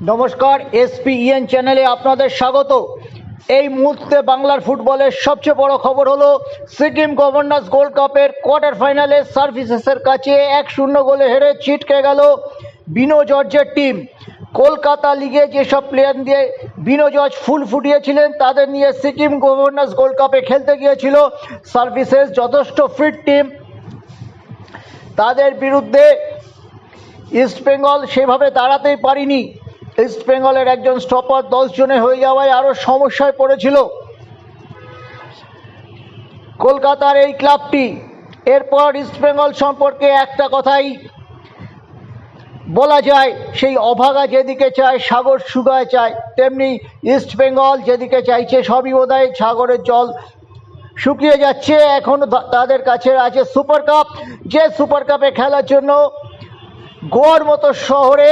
নমস্কার এসপিইএন চ্যানেলে আপনাদের স্বাগত। এই মুহূর্তে বাংলার ফুটবলের সবচেয়ে বড় খবর হলো, সিকিম গভর্নর্স গোল্ড কাপের কোয়ার্টার ফাইনালে সার্ভিসেসের কাছে এক শূন্য গোলে হেরে ছিটকে গেল বিনো জর্জের টিম। কলকাতা লিগে যেসব প্লেয়ার দিয়ে বিনো জর্জ ফুল ফুটিয়েছিলেন, তাদের নিয়ে সিকিম গভর্নর্স গোল্ড কাপে খেলতে গিয়েছিল। সার্ভিসেস যথেষ্ট ফিট টিম। তাদের বিরুদ্ধে ইস্ট বেঙ্গল সেভাবে দাঁড়াতেই পারিনি। ইস্ট বেঙ্গলের একজন স্টপার দশ জনে হয়ে যাওয়ায় আরও সমস্যায় পড়েছিল। কলকাতার এই ক্লাবটি। এরপর ইস্ট বেঙ্গল সম্পর্কে একটা কথাই বলা যায়, সেই অভাগা যেদিকে চায়, সাগর শুকায় চায়, তেমনি ইস্ট বেঙ্গল যেদিকে চাইছে, সবই বোধহয় সাগরের জল শুকিয়ে যাচ্ছে। এখন তাদের কাছে আছে সুপার কাপ। যে সুপার কাপে খেলার জন্য গোয়ার মতো শহরে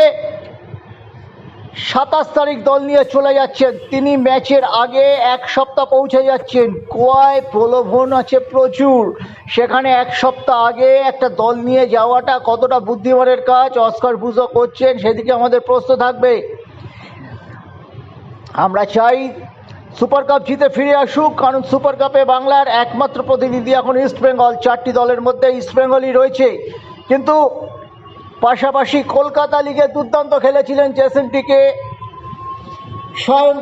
সাতাশ তারিখ দল নিয়ে চলে যাচ্ছেন। তিনি ম্যাচের আগে এক সপ্তাহ পৌঁছে যাচ্ছেন। কোয়ায় প্রলোভন আছে প্রচুর। সেখানে এক সপ্তাহ আগে একটা দল নিয়ে যাওয়াটা কতটা বুদ্ধিমানের কাজ? অস্কার বুঝো করছেন। সেদিকে আমাদের প্রশ্ন থাকবে। আমরা চাই সুপার কাপ জিতে ফিরে আসুক, কারণ সুপার কাপে বাংলার একমাত্র প্রতিনিধি এখন ইস্টবেঙ্গল। চারটি দলের মধ্যে ইস্ট বেঙ্গলই রয়েছে। কিন্তু পাশাপাশি কলকাতা লিগে দুর্দান্ত খেলেছিলেন জেসেন্টিকে স্বয়ং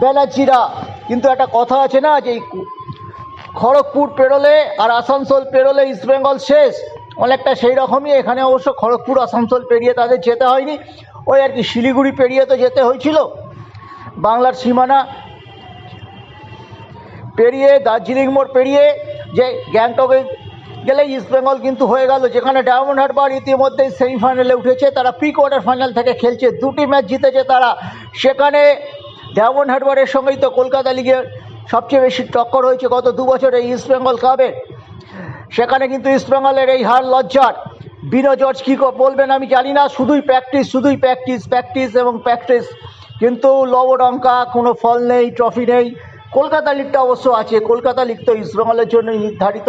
ব্যানার্জিরা। কিন্তু একটা কথা আছে না, যে খড়গপুর পেরোলে আর আসানসোল পেরোলে ইস্টবেঙ্গল শেষ। অনেকটা সেই রকমই, এখানে অবশ্য খড়গপুর, আসানসোল পেরিয়ে তাদের যেতে হয়নি। ওই আর কি শিলিগুড়ি পেরিয়ে তো যেতে হয়েছিল। বাংলার সীমানা পেরিয়ে, দার্জিলিং মোড় পেরিয়ে, যে গ্যাংটকে গেলে ইস্টবেঙ্গল কিন্তু হয়ে গেল, যেখানে ডায়মন্ড হারবার ইতিমধ্যেই সেমিফাইনালে উঠেছে, তারা প্রি কোয়ার্টার ফাইনাল থেকে খেলছে, দুটি ম্যাচ জিতেছে তারা। সেখানে ডায়মন্ড হারবারের সঙ্গেই তো কলকাতা লিগের সবচেয়ে বেশি টক্কর হয়েছে গত দু বছরে ইস্টবেঙ্গল কাপে সেখানে কিন্তু ইস্টবেঙ্গলের এই হার লজ্জার। বিনো জর্জ কী ক- বলবেন আমি জানি না, শুধুই প্র্যাকটিস শুধুই প্র্যাকটিস প্র্যাকটিস এবং প্র্যাকটিস কিন্তু লবডঙ্কা কোনো ফল নেই ট্রফি নেই। কলকাতা লিগটা অবশ্য আছে, কলকাতা লিগ তো ইস্টবেঙ্গলের জন্য নির্ধারিত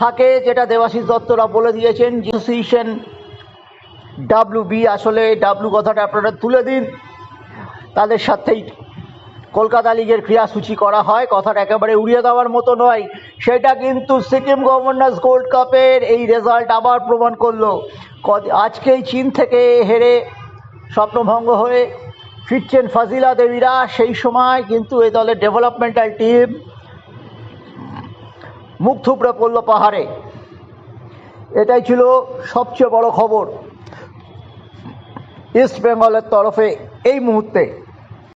থাকে, যেটা দেবাশিস দত্তরা বলে দিয়েছেন অ্যাসোসিয়েশন ডাব্লু বি আসলে ডাব্লু কথাটা আপনারা তুলে দিন। তাদের সাথেই কলকাতা লিগের ক্রিয়াসূচি করা হয়, কথাটা একেবারে উড়িয়ে দেওয়ার মতো নয়। সেটা কিন্তু সিকিম গভর্নর্স গোল্ড কাপের এই রেজাল্ট আবার প্রমাণ করল। আজকেই চীন থেকে হেরে স্বপ্নভঙ্গ হয়ে ফিরছেন ফাজিলা দেবীরা। সেই সময় কিন্তু এই দলের ডেভেলপমেন্টাল টিম মুখ থুবড়ে পড়ল পাহাড়ে। এটাই ছিল সবচেয়ে বড় খবর। ইস্ট বেঙ্গলের তরফে এই মুহূর্তে।